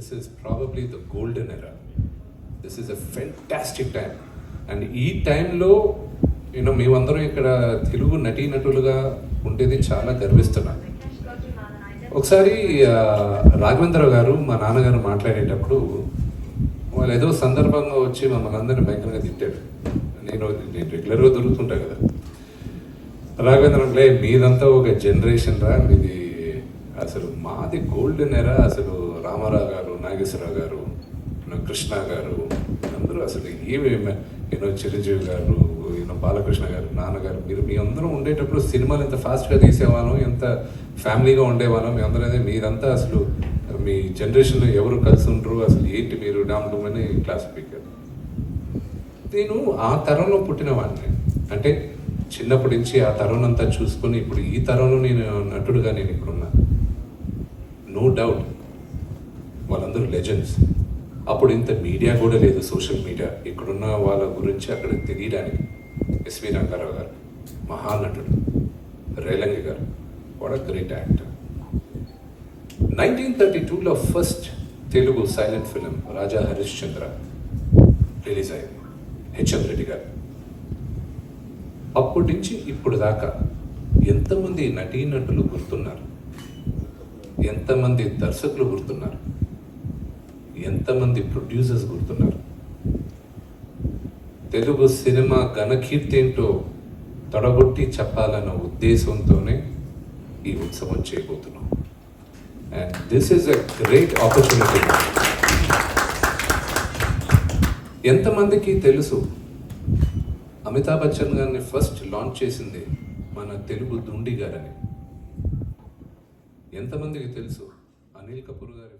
This is probably the golden era this is a fantastic time and ఈ టైంలో నేను మేమందరం ఇక్కడ తెలుగు నటీనటులుగా ఉండేది చాలా గర్విస్తున్నాను ఒకసారి రాఘవేంద్ర గారు మా నాన్నగారు మాట్లాడేటప్పుడు వాళ్ళు ఏదో సందర్భంగా వచ్చి మమ్మల్ని అందరినీ భయంకరంగా తిట్టాడు నేను నేను రెగ్యులర్గా దొరుకుతుంటా కదా. రాఘవేంద్ర అంటే మీదంతా ఒక జనరేషన్ రా. మీది అసలు మాది గోల్డెన్ ఎరా. అసలు రామారావు గారు నాగేశ్వరరావు గారు కృష్ణ గారు అందరూ అసలు ఏమి యూనో చిరంజీవి గారు ఈయన బాలకృష్ణ గారు నాన్నగారు మీరు మీ అందరూ ఉండేటప్పుడు సినిమాలు ఎంత ఫాస్ట్గా తీసేవాళ్ళం ఎంత ఫ్యామిలీగా ఉండేవాళ్ళం మీ అందరూ అయితే మీరంతా అసలు మీ జనరేషన్లో ఎవరు కలిసి ఉండరు అసలు ఏంటి మీరు డామ్ అని క్లాస్ స్పీకర్ నేను ఆ తరంలో పుట్టిన వాడిని. అంటే చిన్నప్పటి నుంచి ఆ తరం అంతా చూసుకొని ఇప్పుడు ఈ తరంలో నేను నటుడుగా నేను ఇప్పుడున్నా. No doubt. వాళ్ళందరూ లెజెండ్స్ అప్పుడు ఇంత మీడియా కూడా లేదు సోషల్ మీడియా ఇక్కడున్న వాళ్ళ గురించి అక్కడ తెలియడానికి. ఎస్వి రంగారావు గారు మహానటుడు. రేలంగి గారు was a great actor nineteen thirty టూలో first Telugu silent film Raja Harishchandra release అయింది. హెచ్ఎం రెడ్డి గారు. అప్పటి నుంచి ఇప్పుడు దాకా ఎంతమంది నటీనటులు గుర్తున్నారు? ఎంతమంది దర్శకులు గుర్తున్నారు? ఎంతమంది ప్రొడ్యూసర్స్ గుర్తున్నారు? తెలుగు సినిమా ఘనకీర్తి ఏంటో తొడగొట్టి చెప్పాలన్న ఉద్దేశంతోనే ఈ ఉత్సవం చేయబోతున్నాం. And this is a great opportunity ఎంతమందికి తెలుసు? అమితాబ్ బచ్చన్ గారిని ఫస్ట్ లాంచ్ చేసింది మన తెలుగు దుండి గారని. ఎంతమందికి తెలుసు? అనిల్ కపూర్ గారి